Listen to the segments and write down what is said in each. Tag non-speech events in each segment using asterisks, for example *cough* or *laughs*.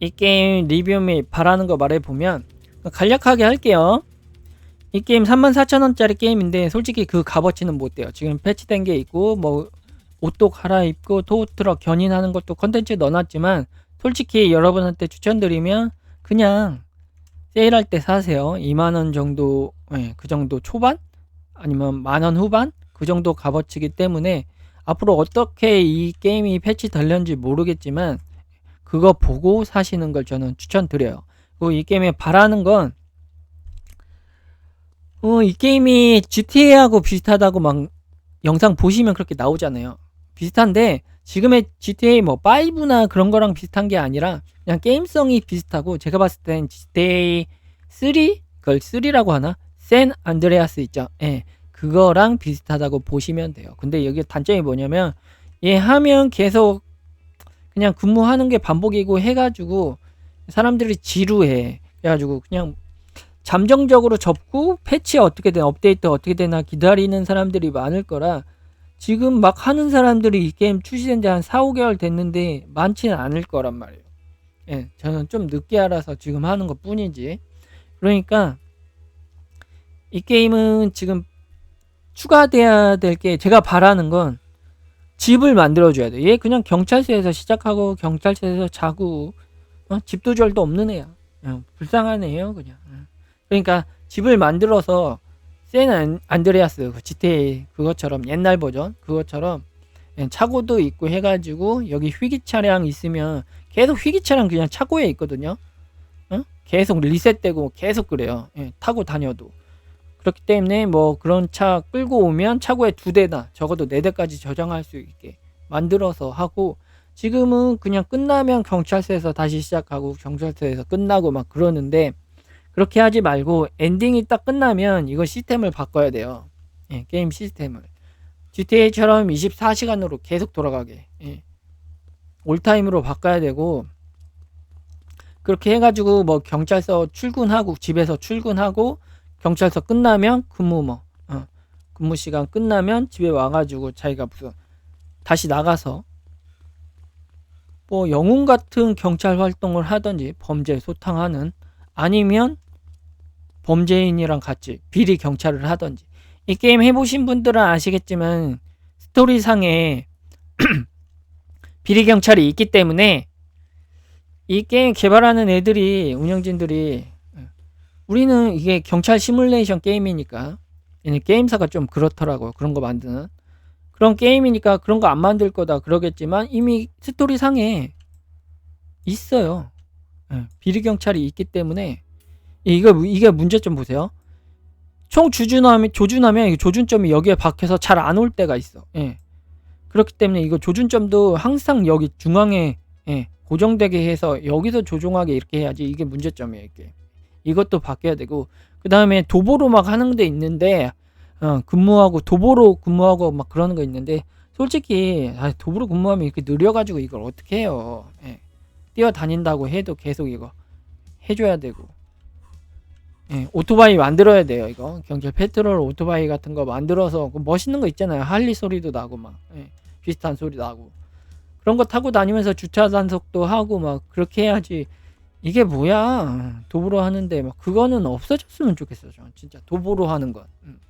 이 게임 리뷰 및 바라는 거 말해보면 간략하게 할게요. 이 게임 34,000원짜리 게임인데 솔직히 그 값어치는 못 돼요. 지금 패치된 게 있고 뭐 옷도 갈아입고 토트럭 견인하는 것도 컨텐츠 넣어놨지만 솔직히 여러분한테 추천드리면 그냥 세일할 때 사세요. 2만원 정도, 예, 그 정도 초반? 아니면 만원 후반? 그 정도 값어치기 때문에 앞으로 어떻게 이 게임이 패치 될는지 모르겠지만 그거 보고 사시는 걸 저는 추천드려요. 그리고 이 게임에 바라는 건 어, 이 게임이 GTA하고 비슷하다고 막 영상 보시면 그렇게 나오잖아요. 비슷한데 지금의 GTA 뭐 5나 그런 거랑 비슷한 게 아니라 그냥 게임성이 비슷하고 제가 봤을 땐 GTA 3 그걸 3라고 하나? 샌 안드레아스 있죠. 예. 그거랑 비슷하다고 보시면 돼요. 근데 여기 단점이 뭐냐면 얘 하면 계속 그냥 근무하는 게 반복이고 해가지고 사람들이 지루해. 그래가지고 그냥 잠정적으로 접고 패치 어떻게 되나 업데이트 어떻게 되나 기다리는 사람들이 많을 거라 지금 막 하는 사람들이 이 게임 출시된 지 한 4, 5개월 됐는데 많지는 않을 거란 말이에요. 예, 저는 좀 늦게 알아서 지금 하는 것 뿐이지. 그러니까 이 게임은 지금 추가돼야 될 게 제가 바라는 건 집을 만들어줘야 돼. 얘 그냥 경찰서에서 시작하고 경찰서에서 자고 어? 집도 절도 없는 애야. 어, 불쌍한 애예요 그냥. 어. 그러니까 집을 만들어서 샌 안드레아스 그 GTA 그것처럼 옛날 버전 그것처럼 예, 차고도 있고 해가지고 여기 휘기 차량 있으면 계속 휘기 차량 그냥 차고에 있거든요. 어? 계속 리셋되고 계속 그래요. 예, 타고 다녀도. 그렇기 때문에 뭐 그런 차 끌고 오면 차고에 두 대나 적어도 네 대까지 저장할 수 있게 만들어서 하고 지금은 그냥 끝나면 경찰서에서 다시 시작하고 경찰서에서 끝나고 막 그러는데 그렇게 하지 말고 엔딩이 딱 끝나면 이거 시스템을 바꿔야 돼요. 예, 게임 시스템을. GTA처럼 24시간으로 계속 돌아가게. 예. 올타임으로 바꿔야 되고 그렇게 해가지고 뭐 경찰서 출근하고 집에서 출근하고 경찰서 끝나면 근무 뭐 어, 근무 시간 끝나면 집에 와가지고 자기가 무슨 다시 나가서 뭐 영웅 같은 경찰 활동을 하든지 범죄 소탕하는 아니면 범죄인이랑 같이 비리 경찰을 하든지. 이 게임 해보신 분들은 아시겠지만 스토리상에 *clears throat* 비리 경찰이 있기 때문에 이 게임 개발하는 애들이 운영진들이 우리는 이게 경찰 시뮬레이션 게임이니까 얘는 게임사가 좀 그렇더라고요 그런 거 만드는 그런 게임이니까 그런 거 안 만들 거다 그러겠지만 이미 스토리 상에 있어요 비리 경찰이 있기 때문에 이거 이게 문제점 보세요. 총 주준하면 조준하면 조준점이 여기에 박혀서 잘 안 올 때가 있어. 예. 그렇기 때문에 이거 조준점도 항상 여기 중앙에 예, 고정되게 해서 여기서 조종하게 이렇게 해야지 이게 문제점이에요. 이게 이것도 바뀌어야 되고 그 다음에 도보로 막 하는 데 있는데 어, 근무하고 도보로 근무하고 막 그러는 거 있는데 솔직히 아, 도보로 근무하면 이렇게 느려가지고 이걸 어떻게 해요? 예. 뛰어다닌다고 해도 계속 이거 해줘야 되고 예, 오토바이 만들어야 돼요 이거 경찰 페트롤 오토바이 같은 거 만들어서 그 멋있는 거 있잖아요 할리 소리도 나고 막 예, 비슷한 소리 나고 그런 거 타고 다니면서 주차 단속도 하고 막 그렇게 해야지 이게 뭐야 도보로 하는데 막 그거는 없어졌으면 좋겠어 저 진짜 도보로 하는 건 음.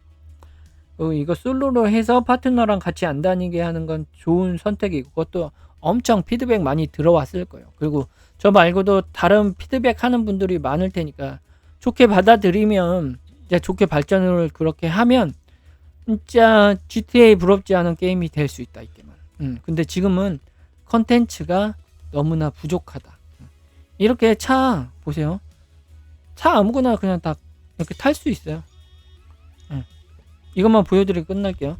어, 이거 솔로로 해서 파트너랑 같이 안 다니게 하는 건 좋은 선택이고 그것도 엄청 피드백 많이 들어왔을 거예요 그리고 저 말고도 다른 피드백 하는 분들이 많을 테니까 좋게 받아들이면 이제 좋게 발전을 그렇게 하면 진짜 GTA 부럽지 않은 게임이 될 수 있다 이게만. 음, 근데 지금은 컨텐츠가 너무나 부족하다. 이렇게 차 보세요. 차 아무거나 그냥 다 이렇게 탈 수 있어요. 음. 이것만 보여드리고 끝날게요.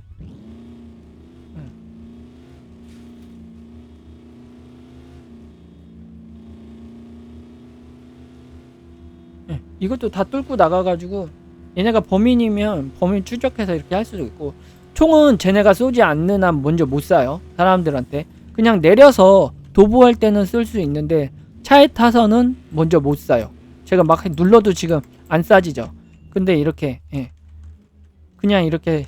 예, 이것도 다 뚫고 나가가지고 얘네가 범인이면 범인 추적해서 이렇게 할 수도 있고 총은 쟤네가 쏘지 않는 한 먼저 못 쏴요 사람들한테 그냥 내려서 도보할 때는 쓸 수 있는데 차에 타서는 먼저 못 쏴요 제가 막 눌러도 지금 안 쏴지죠 근데 이렇게 예. 그냥 이렇게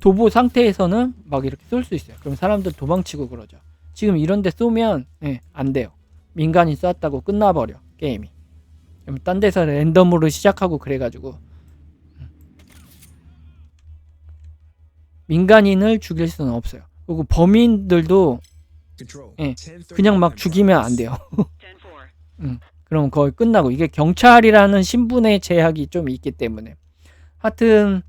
도보 상태에서는 막 이렇게 쏠 수 있어요 그럼 사람들 도망치고 그러죠 지금 이런데 쏘면 예, 안 돼요 민간인 쐈다고 끝나버려 게임이. 그럼 딴 데서 랜덤으로 시작하고 그래가지고 민간인을 죽일 수는 없어요. 그리고 범인들도 예, 그냥 막 죽이면 안 돼요. *laughs* 그럼 거의 끝나고 이게 경찰이라는 신분의 제약이 좀 있기 때문에 하여튼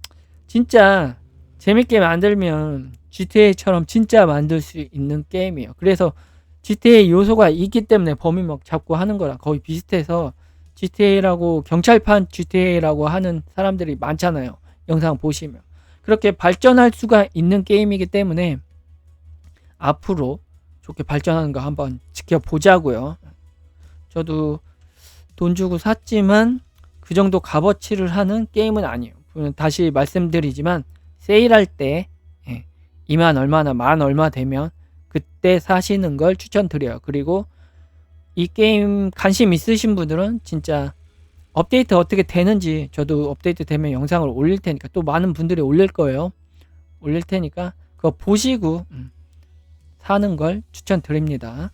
진짜 재밌게 만들면 GTA처럼 진짜 만들 수 있는 게임이에요. 그래서 GTA 요소가 있기 때문에 범인 막 잡고 하는 거랑 거의 비슷해서 GTA라고 경찰판 GTA라고 하는 사람들이 많잖아요. 영상 보시면 그렇게 발전할 수가 있는 게임이기 때문에 앞으로 좋게 발전하는 거 한번 지켜보자고요. 저도 돈 주고 샀지만 그 정도 값어치를 하는 게임은 아니에요. 다시 말씀드리지만 세일할 때 예, 2만 얼마나 만 얼마 되면 그때 사시는 걸 추천드려요. 그리고 이 게임 관심 있으신 분들은 진짜 업데이트 어떻게 되는지 저도 업데이트 되면 영상을 올릴 테니까 또 많은 분들이 올릴 거예요. 올릴 테니까 그거 보시고 음, 사는 걸 추천드립니다.